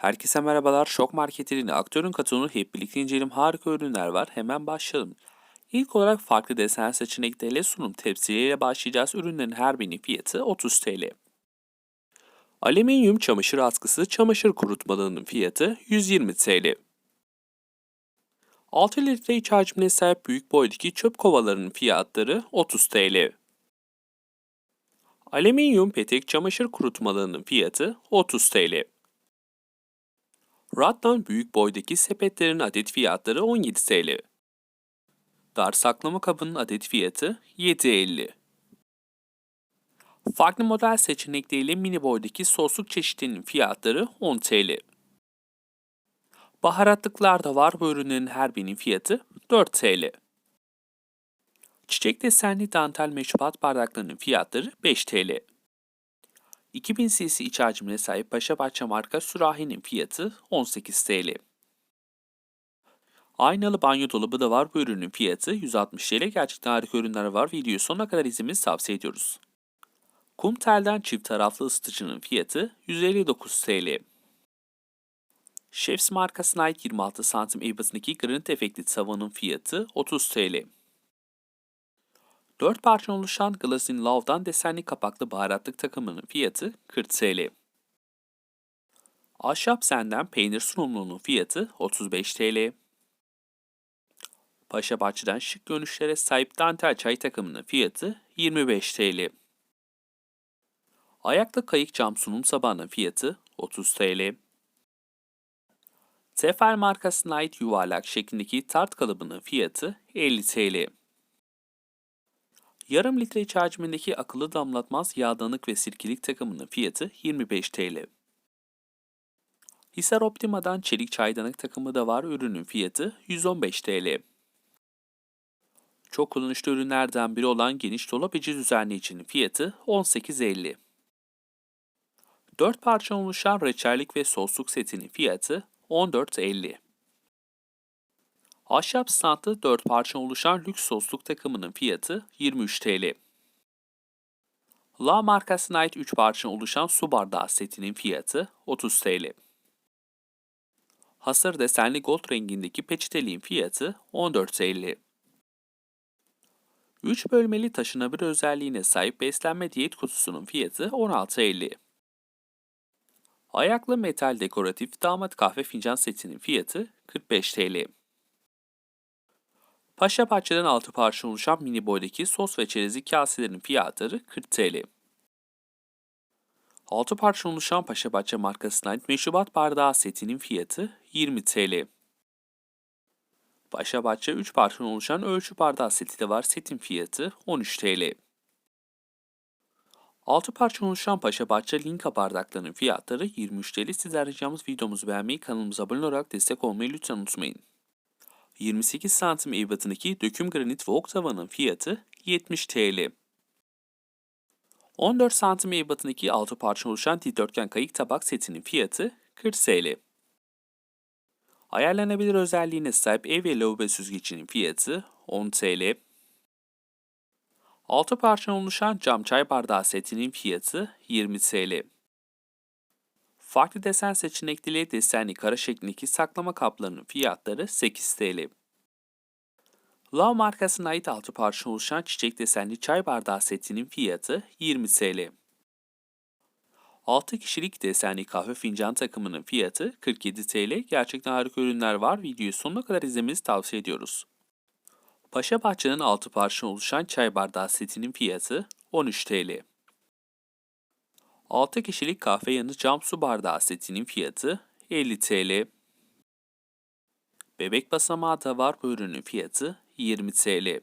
Herkese merhabalar. Şok Market'in aktörün katılımı hep birlikte inceleyelim. Harika ürünler var. Hemen başlayalım. İlk olarak farklı desen seçenekleriyle sunum tepsileriyle başlayacağız. Ürünlerin her birinin fiyatı 30 TL. Alüminyum çamaşır askısı çamaşır kurutmalığının fiyatı 120 TL. 6 litre iç hacmine sahip büyük boydaki çöp kovalarının fiyatları 30 TL. Alüminyum petek çamaşır kurutmalığının fiyatı 30 TL. Rattan büyük boydaki sepetlerin adet fiyatları 17 TL. Dar saklama kabının adet fiyatı 7.50. Farklı model seçenekleriyle mini boydaki sosluk çeşitlerinin fiyatları 10 TL. Baharatlıklar da var bu ürünlerin her birinin fiyatı 4 TL. Çiçek desenli dantel meşrubat bardaklarının fiyatları 5 TL. 2000 cc iç hacmine sahip Paşabahçe marka sürahinin fiyatı 18 TL. Aynalı banyo dolabı da var. Bu ürünün fiyatı 160 TL. Gerçekten harika ürünler var. Videoyu sonuna kadar izlemenizi tavsiye ediyoruz. Kum telden çift taraflı ısıtıcının fiyatı 159 TL. Chefs markasına ait 26 santim ebatındaki granit efektli tavanın fiyatı 30 TL. 4 parça oluşan Glass in Love'dan desenli kapaklı baharatlık takımının fiyatı 40 TL. Ahşap senden peynir sunumluğunun fiyatı 35 TL. Paşa Bahçe'den şık görünüşlere sahip dantel çay takımının fiyatı 25 TL. Ayaklı kayık cam sunum sabahının fiyatı 30 TL. Tefal markasına ait yuvarlak şeklindeki tart kalıbının fiyatı 50 TL. Yarım litre iç hacmindeki akıllı damlatmaz yağdanık ve sirkelik takımının fiyatı 25 TL. Hisar Optima'dan çelik çaydanlık takımı da var. Ürünün fiyatı 115 TL. Çok kullanışlı ürünlerden biri olan geniş dolap içi düzenleyicinin fiyatı 18.50. 4 parça oluşan reçellik ve sosluk setinin fiyatı 14.50. Ahşap standı 4 parça oluşan lüks sosluk takımının fiyatı 23 TL. La markasına ait 3 parça oluşan su bardağı setinin fiyatı 30 TL. Hasır desenli gold rengindeki peçeteliğin fiyatı 14.50. 3 bölmeli taşınabilir özelliğine sahip beslenme diyet kutusunun fiyatı 16.50. Ayaklı metal dekoratif damat kahve fincan setinin fiyatı 45 TL. Paşa Bahçe'den 6 parça oluşan mini boydaki sos ve çerezlik kaselerin fiyatları 40 TL. 6 parça oluşan Paşa Bahçe markasına ait meşrubat bardağı setinin fiyatı 20 TL. Paşa Bahçe 3 parça oluşan ölçü bardağı seti de var. Setin fiyatı 13 TL. 6 parça oluşan Paşa Bahçe Linka bardaklarının fiyatları 23 TL. Sizler ricamız videomuzu beğenmeyi, kanalımıza abone olarak destek olmayı lütfen unutmayın. 28 santim ebatındaki döküm granit ve oktavanın fiyatı 70 TL. 14 santim ebatındaki 6 parça oluşan dikdörtgen kayık tabak setinin fiyatı 40 TL. Ayarlanabilir özelliğine sahip ev ve lavabo süzgecinin fiyatı 10 TL. 6 parça oluşan cam çay bardağı setinin fiyatı 20 TL. Farklı desen seçenekleriyle desenli kara şeklindeki saklama kaplarının fiyatları 8 TL. Love markasına ait 6 parça oluşan çiçek desenli çay bardağı setinin fiyatı 20 TL. 6 kişilik desenli kahve fincan takımının fiyatı 47 TL. Gerçekten harika ürünler var. Videoyu sonuna kadar izlemenizi tavsiye ediyoruz. Paşa Bahçe'nin 6 parça oluşan çay bardağı setinin fiyatı 13 TL. 6 kişilik kahve yanı cam su bardağı setinin fiyatı 50 TL. Bebek basamağı da var bu ürünün fiyatı 20 TL.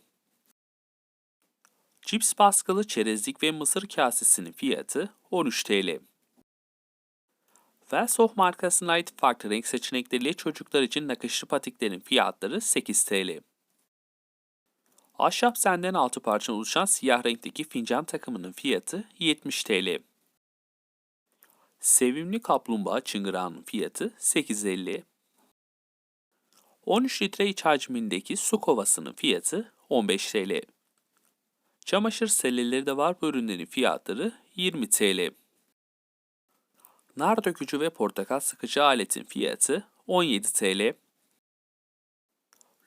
Cips baskılı çerezlik ve mısır kasesinin fiyatı 13 TL. Velsoft markasına ait farklı renk seçenekleriyle çocuklar için nakışlı patiklerin fiyatları 8 TL. Ahşap senden 6 parça oluşan siyah renkteki fincan takımının fiyatı 70 TL. Sevimli kaplumbağa çıngırağının fiyatı 8.50. 13 litre iç hacmindeki su kovasının fiyatı 15 TL. Çamaşır selleleri de var bu ürünlerin fiyatları 20 TL. Nar dökücü ve portakal sıkıcı aletin fiyatı 17 TL.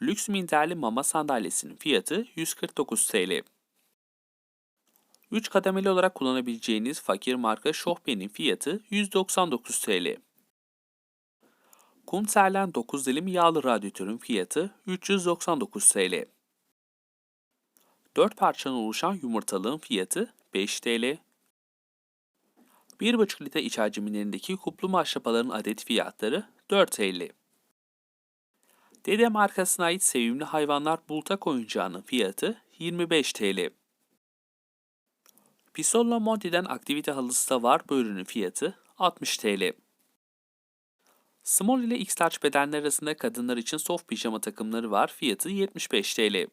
Lüks minderli mama sandalyesinin fiyatı 149 TL. 3 kademeli olarak kullanabileceğiniz fakir marka Şohbe'nin fiyatı 199 TL. Kumterlen 9 dilim yağlı radyatörün fiyatı 399 TL. 4 parçadan oluşan yumurtalığın fiyatı 5 TL. 1,5 litre iç hacimlerindeki kuplu maşrapaların adet fiyatları 4.50. Dede markasına ait sevimli hayvanlar bultak oyuncağının fiyatı 25 TL. Pisolla Monti'den aktivite halısı da var bu ürünün fiyatı 60 TL. Small ile X-Large bedenler arasında kadınlar için soft pijama takımları var fiyatı 75 TL.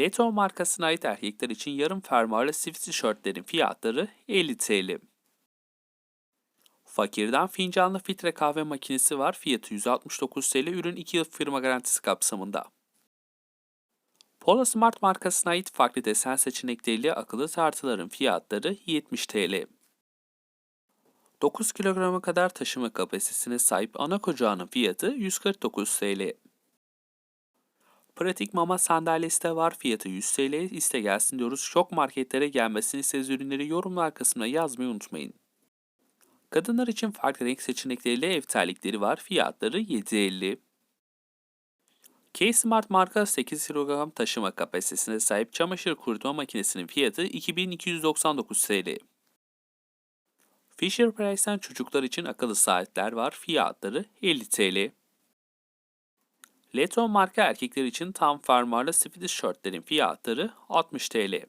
Leto markasına ait erkekler için yarım fermuarlı sivit tişörtlerin fiyatları 50 TL. Fakir'den fincanlı filtre kahve makinesi var. Fiyatı 169 TL. Ürün 2 yıl firma garantisi kapsamında. Polo Smart markasına ait farklı desen seçenekleriyle akıllı tartıların fiyatları 70 TL. 9 kilograma kadar taşıma kapasitesine sahip ana kocağının fiyatı 149 TL. Pratik mama sandalyesi de var. Fiyatı 100 TL. İste gelsin diyoruz. Şok marketlere gelmesini istediğiniz ürünleri yorumlar kısmına yazmayı unutmayın. Kadınlar için farklı renk seçenekleriyle ev terlikleri var. Fiyatları 7.50. K-Smart marka 8 kilogram taşıma kapasitesine sahip çamaşır kurutma makinesinin fiyatı 2299 TL. Fisher Price'ten çocuklar için akıllı saatler var. Fiyatları 50 TL. Leton marka erkekler için tam fermuarlı Swedish şortlerin fiyatları 60 TL.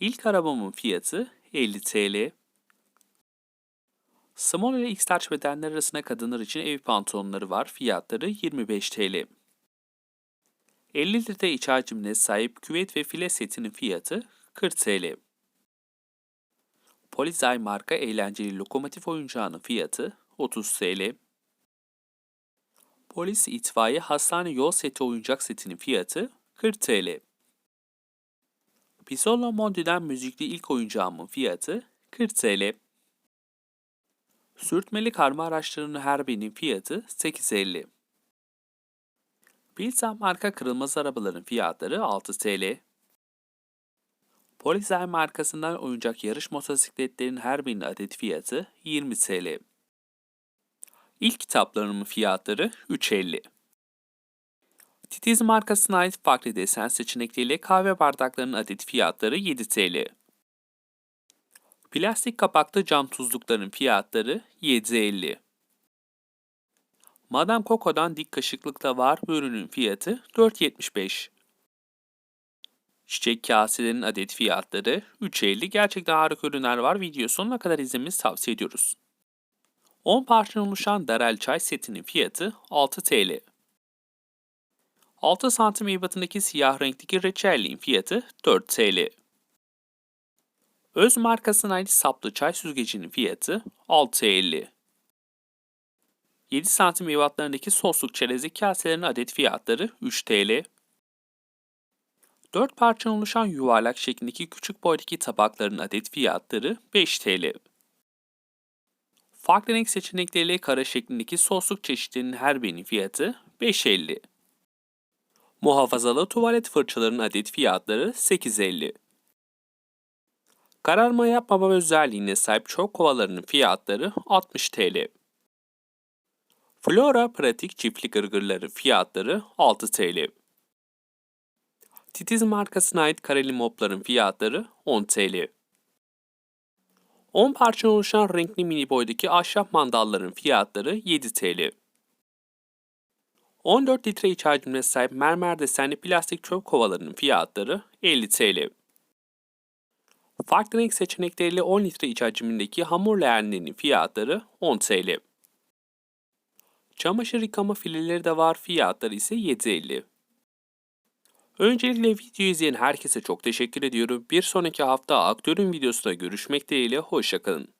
İlk arabamın fiyatı 50 TL. Small ile X-Large bedenler arasında kadınlar için ev pantolonları var. Fiyatları 25 TL. 50 litre iç hacimine sahip küvet ve file setinin fiyatı 40 TL. Polizay marka eğlenceli lokomotif oyuncağının fiyatı 30 TL. Polis itfaiye hastane yol seti oyuncak setinin fiyatı 40 TL. Pisola Mondi'den müzikli ilk oyuncağımın fiyatı 40 TL. Sürtmeli karma araçlarının her birinin fiyatı 8.50. Pilsen marka kırılmaz arabaların fiyatları 6 TL. Polizer markasından oyuncak yarış motosikletlerin her birinin adet fiyatı 20 TL. İlk kitaplarımın fiyatları 3.50. Titiz markasına ait farklı desen seçenekleriyle kahve bardaklarının adet fiyatları 7 TL. Plastik kapaklı cam tuzlukların fiyatları 7.50. Madame Coco'dan dik kaşıklıkta var bu ürünün fiyatı 4.75. Çiçek kaselerin adet fiyatları 3.50. Gerçekten harika ürünler var. Video sonuna kadar izlemenizi tavsiye ediyoruz. 10 parçadan oluşan Darel çay setinin fiyatı 6 TL. 6 santim ebatındaki siyah renkteki reçelliğin fiyatı 4 TL. Öz markasına ait saplı çay süzgecinin fiyatı 6.50. 7 santim ebatlarındaki sosluk çerezlik kaselerin adet fiyatları 3 TL. 4 parçadan oluşan yuvarlak şeklindeki küçük boydaki tabakların adet fiyatları 5 TL. Farklı renk seçenekleriyle kara şeklindeki sosluk çeşitlerinin her birinin fiyatı 5.50. Muhafazalı tuvalet fırçalarının adet fiyatları 8.50. Kararma yapmama özelliğine sahip çok kovalarının fiyatları 60 TL. Flora pratik çiftlik gırgırları fiyatları 6 TL. Titiz markasına ait kareli mopların fiyatları 10 TL. 10 parça oluşan renkli mini boydaki ahşap mandalların fiyatları 7 TL. 14 litre iç hacmine sahip mermer desenli plastik çöp kovalarının fiyatları 50 TL. Farklı renk seçenekleriyle 10 litre iç hacmindeki hamur leğenlerinin fiyatları 10 TL. Çamaşır yıkama fileleri de var, fiyatları ise 7.50. Öncelikle video izleyen herkese çok teşekkür ediyorum. Bir sonraki hafta aktörün videosunda görüşmek dileğiyle, hoşçakalın.